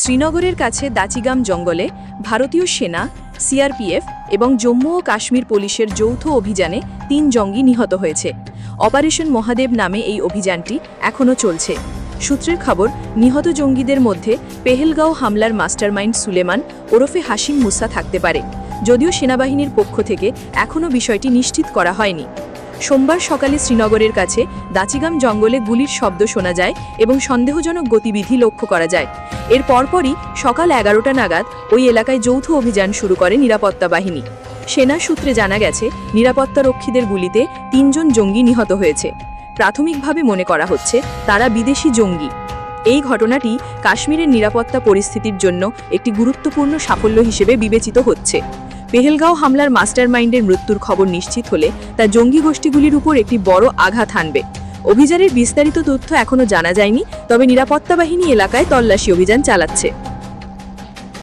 শ্রীনগরের কাছে দাচিগাম জঙ্গলে ভারতীয় সেনা, সিআরপিএফ এবং জম্মু ও কাশ্মীর পুলিশের যৌথ অভিযানে তিন জঙ্গি নিহত হয়েছে। অপারেশন মহাদেব নামে এই অভিযানটি এখনও চলছে। সূত্রের খবর, নিহত জঙ্গিদের মধ্যে পেহেলগাঁও হামলার মাস্টারমাইন্ড সুলেমান ওরফে হাসিম মুসা থাকতে পারে। যদিও সেনাবাহিনীর পক্ষ থেকে এখনও বিষয়টি নিশ্চিত করা হয়নি। সোমবার সকালে শ্রীনগরের কাছে দাচিগাম জঙ্গলে গুলির শব্দ শোনা যায় এবং সন্দেহজনক গতিবিধি লক্ষ্য করা যায়। এর পরপরই সকাল এগারোটা নাগাদ ওই এলাকায় যৌথ অভিযান শুরু করে নিরাপত্তা বাহিনী। সেনা সূত্রে জানা গেছে নিরাপত্তারক্ষীদের গুলিতে তিনজন জঙ্গি নিহত হয়েছে। প্রাথমিকভাবে মনে করা হচ্ছে তারা বিদেশি জঙ্গি। এই ঘটনাটি কাশ্মীরের নিরাপত্তা পরিস্থিতির জন্য একটি গুরুত্বপূর্ণ সাফল্য হিসেবে বিবেচিত হচ্ছে। পেহেলগাঁও হামলার মাস্টারমাইন্ডের মৃত্যুর খবর নিশ্চিত হলে তা জঙ্গি গোষ্ঠীগুলির উপর একটি বড় আঘাত হানবে অভিযানের বিস্তারিত তথ্য এখনও জানা যায়নি তবে নিরাপত্তা বাহিনী এলাকায় তল্লাশি অভিযান চালাচ্ছে।